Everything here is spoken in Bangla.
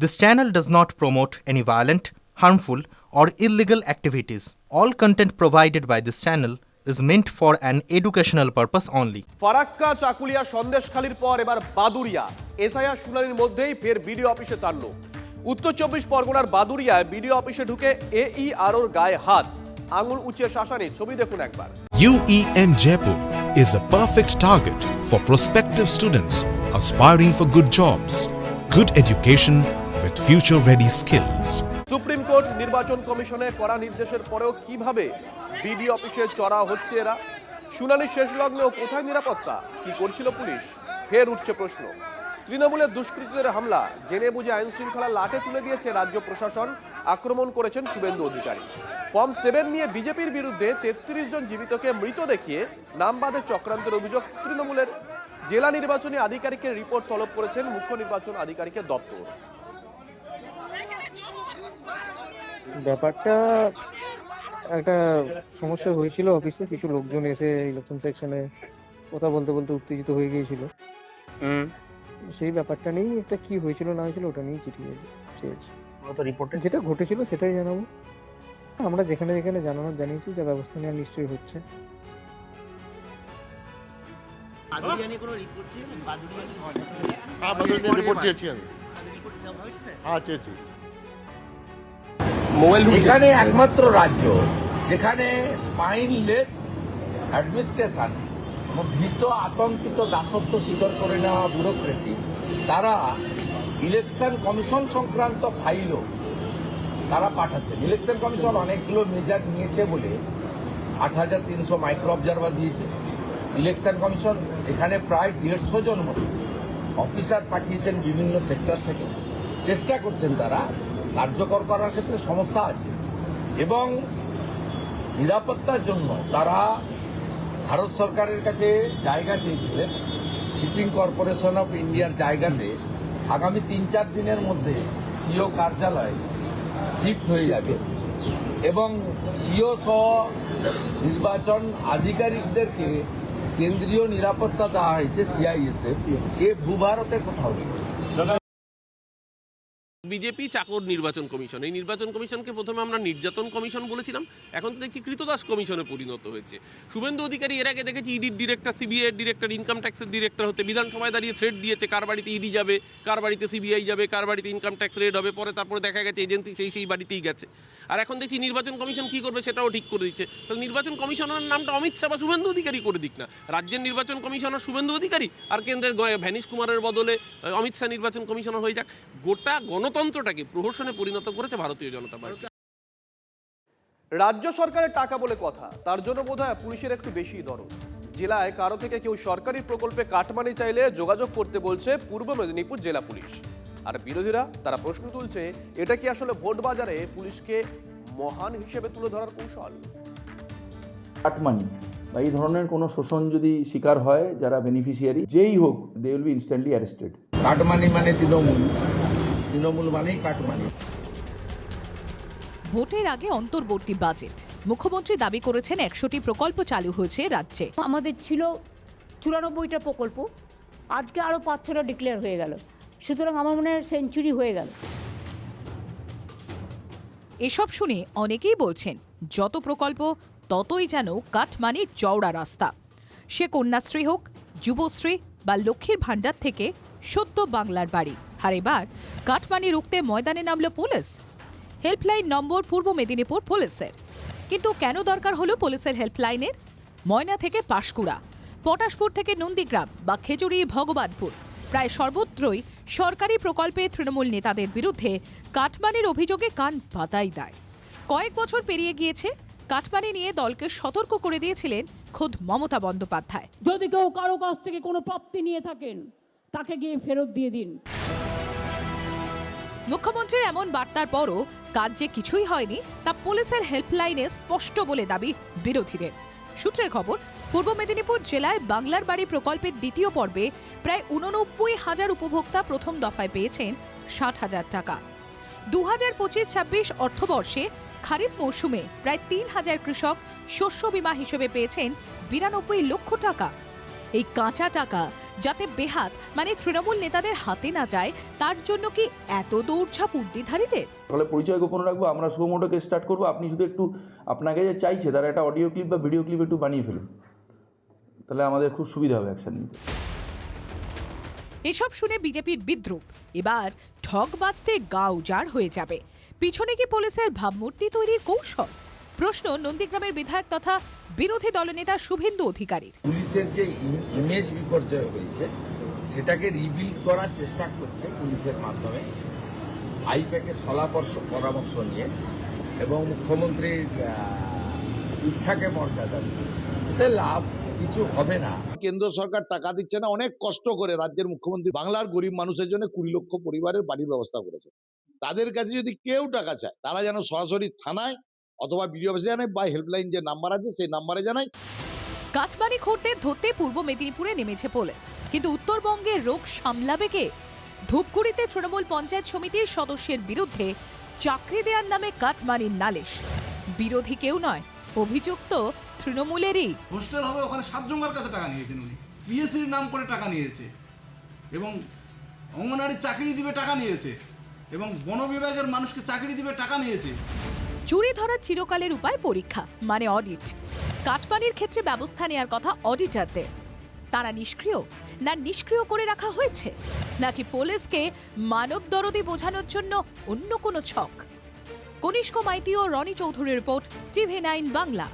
This channel does not promote any violent, harmful, or illegal activities. All content provided by this channel is meant for an educational purpose only. Farakka Chakulia সন্দেশখালির পর এবার বাদুরিয়া এসআইআর শুনানির মধ্যেই ফের বিডিও অফিসে তাড়ল উত্তর চব্বিশ পরগনার বাদুরিয়ায় বিডিও অফিসে ঢুকে এই আরোর গায়ে হাত আঙুল উঁচিয়ে শাসানি ছবি দেখুন একবার UEN Jaipur is a perfect target for prospective students aspiring for good jobs, good education with future ready skills. Supreme court নির্বাচন কমিশনে করা নির্দেশের পরেও কীভাবে বিডি অফিসে চড়া হচ্ছে এরা? শুনানি শেষ লগ্নেও কোথায় নিরাপত্তা? কি করছিল পুলিশ? ফের উঠছে প্রশ্ন। তৃণমূলের দুষ্কৃতীদের হামলা, জেনে বুঝে আইন শৃঙ্খলা লাটে তুলে দিয়েছে রাজ্য প্রশাসন, আক্রমণ করেছেন শুভেন্দু অধিকারী। ফর্ম সেভেন নিয়ে বিজেপির বিরুদ্ধে তেত্রিশ জন জীবিতকে মৃত দেখিয়ে নামবাদে চক্রান্তের অভিযোগ তৃণমূলের। জেলা নির্বাচনী আধিকারিকের রিপোর্ট তলব করেছেন মুখ্য নির্বাচন আধিকারিকের দপ্তর। ব্যাপারটা একটা সমস্যা হয়েছিল অফিসে কিছু লোকজন এসে ইলেকশন সেকশনে কথা বলতে বলতে উত্তেজিত হয়ে গিয়েছিল। সেই ব্যাপারটা নিয়েই একটা কি হয়েছিল না হয়েছিল ওটা নিয়েই চিঠি চেয়েছি। রিপোর্টে যেটা ঘটেছিল সেটাই জানাব। আমরা যেখানে যেখানে জানানোর জানিয়েছি যা ব্যবস্থা নেওয়া নিশ্চয়ই হচ্ছে। রিপোর্ট হ্যাঁ চেয়েছি আমি। হ্যাঁ চেয়েছি। এখানে একমাত্র রাজ্য, যেখানে স্পাইনলেস অ্যাডমিনিস্ট্রেশন ভীত, আতঙ্কিত, দাসত্ব স্বীকার করে নেওয়া ব্যুরোক্রেসি তারা ইলেকশন কমিশন সংক্রান্ত ফাইলও তারা পাঠাচ্ছেন। ইলেকশন কমিশন অনেকগুলো মেজার নিয়েছে বলে আট হাজার তিনশো মাইক্রো অবজারভার দিয়েছে। ইলেকশন কমিশন এখানে প্রায় দেড়শো জন মতো অফিসার পাঠিয়েছেন বিভিন্ন সেক্টর থেকে। চেষ্টা করছেন তারা কার্যকর করার ক্ষেত্রে সমস্যা আছে। এবং নিরাপত্তার জন্য তারা ভারত সরকারের কাছে জায়গা চেয়েছিলেন। শিপিং কর্পোরেশন অফ ইন্ডিয়ার জায়গাতে আগামী তিন চার দিনের মধ্যে সিও কার্যালয় শিফট হয়ে যাবে। এবং সিও সহ নির্বাচন আধিকারিকদেরকে কেন্দ্রীয় নিরাপত্তা দেওয়া হয়েছে সিআইএসএফ এ ভূভারতে কোথাও বিজেপি চাকর নির্বাচন কমিশন। এই নির্বাচন কমিশনকে প্রথমে আমরা নির্যাতন কমিশন বলেছিলাম, এখন তো দেখছি কৃতদাস কমিশনে পরিণত হয়েছে। শুভেন্দু অধিকারী এর আগে দেখেছি ইডির ডিরেক্টর সিবিআই ডিরেক্টর ইনকাম ট্যাক্সের ডিরেক্টর হতে বিধানসভায় দাঁড়িয়ে থ্রেড দিয়েছে, কার বাড়িতে ইডি যাবে, কার বাড়িতে সিবিআই যাবে, কার বাড়িতে ইনকাম ট্যাক্স রেড হবে, পরে তারপরে দেখা গেছে এজেন্সি সেই সেই বাড়িতেই গেছে। আর এখন দেখছি নির্বাচন কমিশন কি করবে সেটাও ঠিক করে দিচ্ছে। তাহলে নির্বাচন কমিশনার নামটা অমিত শাহ বা শুভেন্দু অধিকারী করে দিক না। রাজ্যের নির্বাচন কমিশনার শুভেন্দু অধিকারী আর কেন্দ্রের ভ্যানিশ কুমারের বদলে অমিত শাহ নির্বাচন কমিশনার হয়ে যাক। গোটা গণতন্ত্রটাকে প্রহসনে পরিণত করেছে ভারতীয় জনতা পার্টি। রাজ্য সরকারের টাকা বলে কথা তার জন্য বোধহয় পুলিশের একটু বেশি দরদ। জেলায় কারও থেকে কেউ সরকারি প্রকল্পে কাটমানি চাইলে যোগাযোগ করতে বলছে পূর্ব মেদিনীপুর জেলা পুলিশ। আর বিরোধীরা তারা প্রশ্ন তুলছে এটা কি আসলে ভোট বাজারে পুলিশকে মহান হিসেবে তুলে ধরার কৌশল? কাটমানি বা এই ধরনের কোনো শোষণ যদি শিকার হয় যারা বেনিফিশিয়ারি যেই হোক they will be instantly arrested cut money মানে তৃণমূল। তৃণমূল মানেই কাটমানি ভোটের আগে অন্তর্বর্তী বাজেট। মুখ্যমন্ত্রী দাবি করেছেন একশোটি প্রকল্প চালু হয়েছে রাজ্যে। আমাদের ছিল চুরানব্বইটা প্রকল্প আজকে আরও পাঁচ ছটা ডিক্লেয়ার হয়ে গেল। সুতরাং আমার মনে হয় সেঞ্চুরি হয়ে গেল। এসব শুনে অনেকেই বলছেন যত প্রকল্প ততই যেন কাঠমানি চওড়া রাস্তা। সে কন্যাশ্রী হোক যুবশ্রী বা লক্ষ্মীর ভাণ্ডার থেকে সদ্য বাংলার বাড়ি। আর এবার কাঠমানি রুখতে ময়দানে নামল পুলিশ। হেল্পলাইন নম্বর পূর্ব মেদিনীপুর পুলিশের। কিন্তু কেন দরকার হলো পুলিশের হেল্পলাইনের? ময়না থেকে পাশকুড়া, পটাশপুর থেকে নন্দীগ্রাম বা খেজুরি ভগবানপুর প্রায় সর্বত্রই সরকারি প্রকল্পে তৃণমূল নেতাদের বিরুদ্ধে কাটমানির অভিযোগে কান পাতাই দেয়। কয়েক বছর পেরিয়ে গিয়েছে কাটমানি নিয়ে দলকে সতর্ক করে দিয়েছিলেন খোদ মমতা বন্দ্যোপাধ্যায়। যদি কেউ কারও কাছ থেকে কোনো প্রাপ্তি নিয়ে থাকেন, তাকে গিয়ে ফেরত দিয়ে দিন। মুখ্যমন্ত্রীর এমন বার্তার পরও কাজ যে কিছুই হয়নি, তা পুলিশের হেল্পলাইনে স্পষ্ট বলে দাবি বিরোধীদের। সূত্রের খবর, পূর্ব মেদিনীপুর জেলায় বাংলার বাড়ি প্রকল্পের দ্বিতীয় পর্বে প্রায় উননব্বই হাজার উপভোক্তা প্রথম দফায় পেয়েছেন ষাট হাজার টাকা। দু হাজার পঁচিশ ছাব্বিশ অর্থবর্ষে খারিফ মৌসুমে প্রায় তিন হাজার কৃষক শস্য বীমা হিসেবে পেয়েছেন বিরানব্বই লক্ষ টাকা। এই কাঁচা টাকা যাতে বেহাত মানে তৃণমূল নেতাদের হাতে না যায় তার জন্য কি এত দৌড়ঝাঁপ উর্দিধারীদের তাহলে পরিচয় গোপন রাখব আমরা সুমোটোকে স্টার্ট করব আপনি শুধু একটু আপনাকে যে চাইছে তারা একটা অডিও ক্লিপ বা ভিডিও ক্লিপ একটু বানিয়ে ফেলুন। তাহলে আমাদের খুব সুবিধা হবে অ্যাকশন নিতে। এসব শুনে বিজেপির বিদ্রুপ। এবার ঠগ বাজতে গা উজাড় হয়ে যাবে। পিছনে কি পুলিশের ভাবমূর্তি তৈরির কৌশল? প্রশ্ন নন্দীগ্রামের বিধায়ক তথা বিরোধী দলনেতা শুভেন্দু অধিকারীর। পুলিশের যে ইমেজ বিপর্যয় হয়েছে সেটাকে রিবিল্ড করার চেষ্টা করছে পুলিশের মাধ্যমে। আইপ্যাকের সলাপর্শ পরামর্শ নিয়ে এবং মুখ্যমন্ত্রীর ইচ্ছাকে মর্যাদা দিয়ে। এতে লাভ কিছু হবে না। কেন্দ্র সরকার টাকা দিচ্ছে না অনেক কষ্ট করে রাজ্যের মুখ্যমন্ত্রী বাংলার গরিব মানুষের জন্য কুড়ি লক্ষ পরিবারের বাড়ির ব্যবস্থা করেছে। তাদের কাছে যদি কেউ টাকা চায় তারা যেন সরাসরি থানায় অথবা বিডিও অফিসে জানায় বা হেল্পলাইন যে নাম্বার আছে সেই নাম্বারে জানায় কাঠমানি খোরদের ধরতে পূর্ব মেদিনীপুরে নেমেছে পুলিশ। কিন্তু উত্তরবঙ্গের রোগ সামলাবে কে? ধূপগুড়িতে তৃণমূল পঞ্চায়েত সমিতির সদস্যের বিরুদ্ধে চাকরি দেওয়ার নামে কাটমানির নালিশ। বিরোধী কেউ নয় অভিযুক্ত তৃণমূলেরই। হোস্টেল হবে ওখানে সাতজঙ্গার কাছে টাকা নিয়েছেন উনি। পিএসসির নাম করে টাকা নিয়েছে। এবং অঙ্গনারী চাকরি দিবে টাকা নিয়েছে। এবং বন বিভাগের মানুষকে চাকরি দিবে টাকা নিয়েছে। চুরি ধরার চিরকালের উপায় পরীক্ষা মানে অডিট কাটমানির ক্ষেত্রে ব্যবস্থা নেওয়ার কথা অডিটারদের তারা নিষ্ক্রিয়, না নিষ্ক্রিয় করে রাখা হয়েছে? নাকি পুলিশকে মানব দরদি বোঝানোর জন্য অন্য কোনো ছক? কনিষ্ক মাইতি ও রনি চৌধুরীর রিপোর্ট, টিভি নাইন বাংলা।